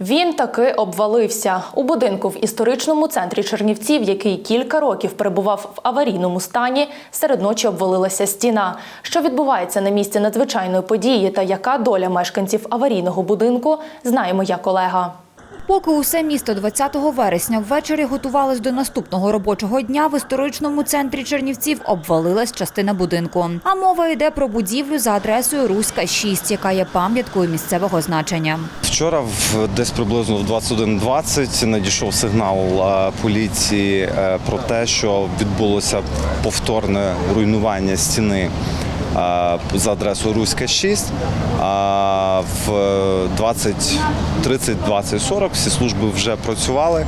Він таки обвалився у будинку в історичному центрі Чернівців, який кілька років перебував в аварійному стані. Серед ночі обвалилася стіна. Що відбувається на місці надзвичайної події та яка доля мешканців аварійного будинку, знає моя колега. Поки усе місто 20 вересня ввечері готувалось до наступного робочого дня, в історичному центрі Чернівців обвалилась частина будинку. А мова йде про будівлю за адресою Руська 6, яка є пам'яткою місцевого значення. Вчора, десь приблизно в 21.20 надійшов сигнал поліції е, про те, що відбулося повторне руйнування стіни за адресою Руська 6. А в 20.30, 20.40 всі служби вже працювали,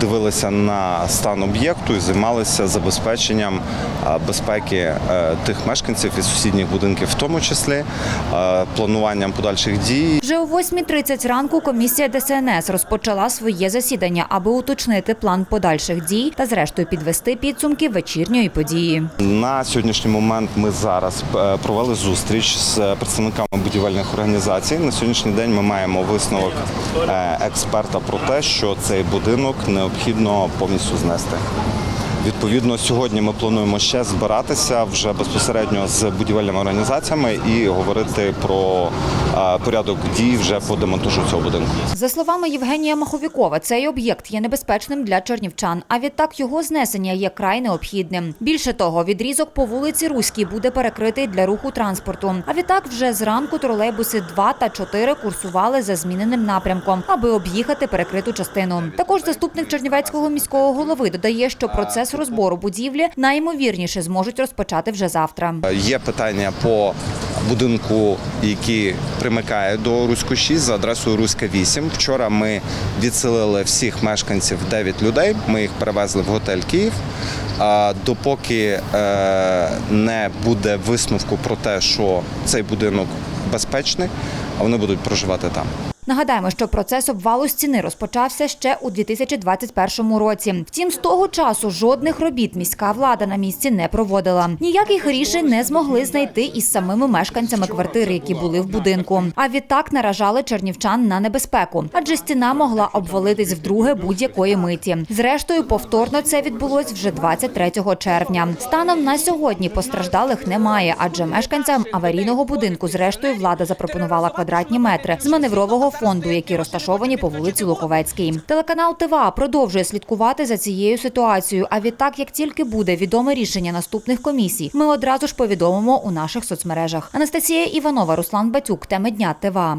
дивилися на стан об'єкту і займалися забезпеченням безпеки е, тих мешканців і сусідніх будинків, в тому числі плануванням подальших дій Вже о 8.30 ранку комісія ДСНС розпочала своє засідання, аби уточнити план подальших дій та, зрештою, підвести підсумки вечірньої події. На сьогоднішній момент ми зараз е, провели зустріч з представниками будівельних організацій. На сьогоднішній день ми маємо висновок е, експерта про те, що цей будинок необхідно повністю знести. Відповідно, сьогодні ми плануємо ще збиратися вже безпосередньо з будівельними організаціями і говорити про е, порядок дій вже по демонтажу цього будинку. За словами Євгенія Маховікова, цей об'єкт є небезпечним для чернівчан, а відтак його знесення є край необхідним. Більше того, відрізок по вулиці Руській буде перекритий для руху транспорту. А відтак вже зранку тролейбуси 2 та 4 курсували за зміненим напрямком, аби об'їхати перекриту частину. Також заступник Чернівецького міського голови додає, що процес розбору будівлі найімовірніше зможуть розпочати вже завтра. Є питання по будинку, який примикає до Руську 6 за адресою Руська 8. Вчора ми відселили всіх мешканців 9 людей. Ми їх перевезли в готель Київ. А допоки е, не буде висновку про те, що цей будинок безпечний, а вони будуть проживати там. Нагадаємо, що процес обвалу стіни розпочався ще у 2021 році. Втім, з того часу жодних робіт міська влада на місці не проводила. Ніяких рішень не змогли знайти із самими мешканцями квартири, які були в будинку. А відтак наражали чернівчан на небезпеку, адже стіна могла обвалитись вдруге будь-якої миті. Зрештою, повторно це відбулось вже 23 червня. Станом на сьогодні постраждалих немає, адже мешканцям аварійного будинку, зрештою, влада запропонувала квадратні метри з маневрового фонду, які розташовані по вулиці Луковецькій. Телеканал ТВА продовжує слідкувати за цією ситуацією. А відтак, як тільки буде відоме рішення наступних комісій, ми одразу ж повідомимо у наших соцмережах. Анастасія Іванова, Руслан Батюк. Теми дня ТВА.